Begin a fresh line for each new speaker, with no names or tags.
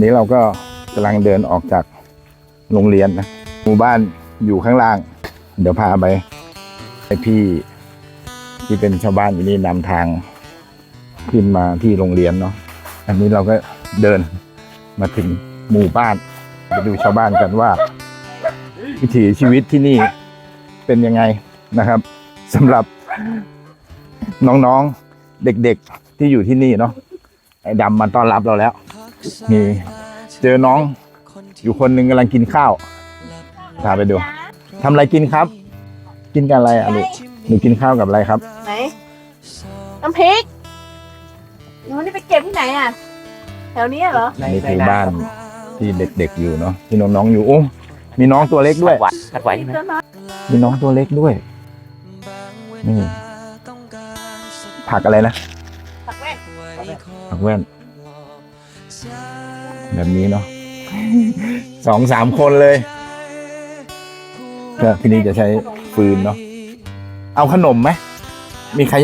นนี้เราก็กำลังเดินออกจากโรงเรียนนะหมู่บ้านอยู่ข้างล่าง เดี๋ยวพาไปไอพี่ที่เป็นชาวบ้านอยู่นี่นำทางขึ้นมาที่โรงเรียนเนาะอันนี้เราก็เดินมาถึงหมู่บ้านไปดูชาวบ้านกันว่า วิถีชีวิตที่นี่เป็นยังไงนะครับสำหรับน้องๆเด็กๆที่อยู่ที่นี่เนาะไอ้ดำมาต้อนรับเราแล้ว มีเจอน้องอยู่คนหนึ่งกำลังกินข้าวพาไปดูทำอะไรกินครับ กินกันอะไรอะลูกหนูกินข้าวกับอะไรครับ
ไหนน้ำพริกหนูนี่ไปเก็บที่ไหนอะ แถวนี้เหรอ
นี่คือบ้านที่เด็กๆอยู่เนาะที่น้องๆอยู่โอ้มีน้องตัวเล็กด้วย
หวัดขัดไหวใช่ไหม
เจ้าน้อย
มีน้องตัวเล็กด้วยนี่ผักอะไรนะ
ผักแว่น
ผักแว่น แบบนี้เนาะสองสามคนเลยก็ที่นี่จะใช้ฟืนเนาะเอาขนมไหมมีใคร